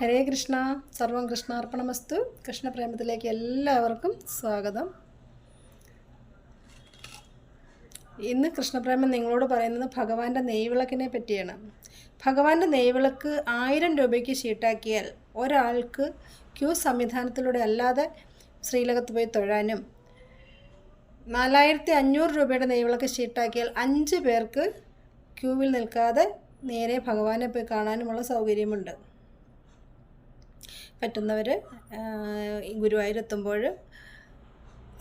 ഹരേ കൃഷ്ണ സർവം കൃഷ്ണാർപ്പണമസ്തു. കൃഷ്ണപ്രേമത്തിലേക്ക് എല്ലാവർക്കും സ്വാഗതം. ഇന്ന് കൃഷ്ണപ്രേമം നിങ്ങളോട് പറയുന്നത് ഭഗവാന്റെ നെയ്വിളക്കിനെ പറ്റിയാണ്. ഭഗവാന്റെ നെയ്വിളക്ക് ആയിരം രൂപയ്ക്ക് ഷീട്ടാക്കിയാൽ ഒരാൾക്ക് ക്യൂ സംവിധാനത്തിലൂടെ അല്ലാതെ ശ്രീലകത്ത് പോയി തൊഴാനും നാലായിരത്തി അഞ്ഞൂറ് രൂപയുടെ നെയ്വിളക്ക് ഷീട്ടാക്കിയാൽ അഞ്ച് പേർക്ക് ക്യൂവിൽ നിൽക്കാതെ നേരെ ഭഗവാനെ പോയി കാണാനുമുള്ള സൗകര്യമുണ്ട്. പറ്റുന്നവർ ഗുരുവായൂരെത്തുമ്പോൾ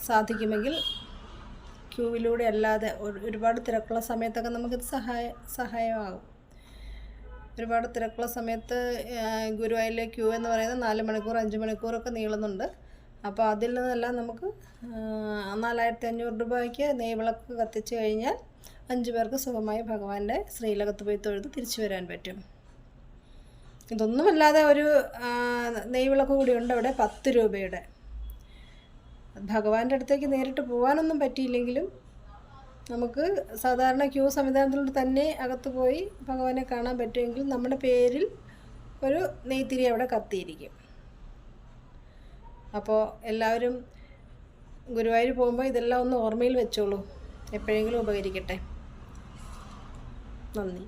സാധിക്കുമെങ്കിൽ ക്യൂവിലൂടെ അല്ലാതെ ഒരുപാട് തിരക്കുള്ള സമയത്തൊക്കെ നമുക്കിത് സഹായ സഹായമാകും. ഒരുപാട് തിരക്കുള്ള സമയത്ത് ഗുരുവായൂരിലെ ക്യൂ എന്ന് പറയുന്നത് നാല് മണിക്കൂർ അഞ്ച് മണിക്കൂറൊക്കെ നീളുന്നുണ്ട്. അപ്പോൾ അതിൽ നിന്നെല്ലാം നമുക്ക് നാലായിരത്തി അഞ്ഞൂറ് രൂപയ്ക്ക് നെയ്വിളക്ക് കത്തിച്ച് കഴിഞ്ഞാൽ അഞ്ച് പേർക്ക് സുഖമായി ഭഗവാന്റെ ശ്രീലകത്ത് പോയി തൊഴുത് തിരിച്ചു വരാൻ പറ്റും. ഇതൊന്നുമല്ലാതെ ഒരു നെയ്വിളക്ക് കൂടി ഉണ്ട് അവിടെ പത്ത് രൂപയുടെ. ഭഗവാന്റെ അടുത്തേക്ക് നേരിട്ട് പോകാനൊന്നും പറ്റിയില്ലെങ്കിലും നമുക്ക് സാധാരണ ക്യൂ സംവിധാനത്തിലൂടെ തന്നെ അകത്ത് പോയി ഭഗവാനെ കാണാൻ പറ്റുമെങ്കിൽ നമ്മുടെ പേരിൽ ഒരു നെയ്ത്തിരി അവിടെ കത്തിയിരിക്കും. അപ്പോൾ എല്ലാവരും ഗുരുവായൂർ പോകുമ്പോൾ ഇതെല്ലാം ഒന്ന് ഓർമ്മയിൽ വെച്ചോളൂ. എപ്പോഴെങ്കിലും ഉപകരിക്കട്ടെ. നന്ദി.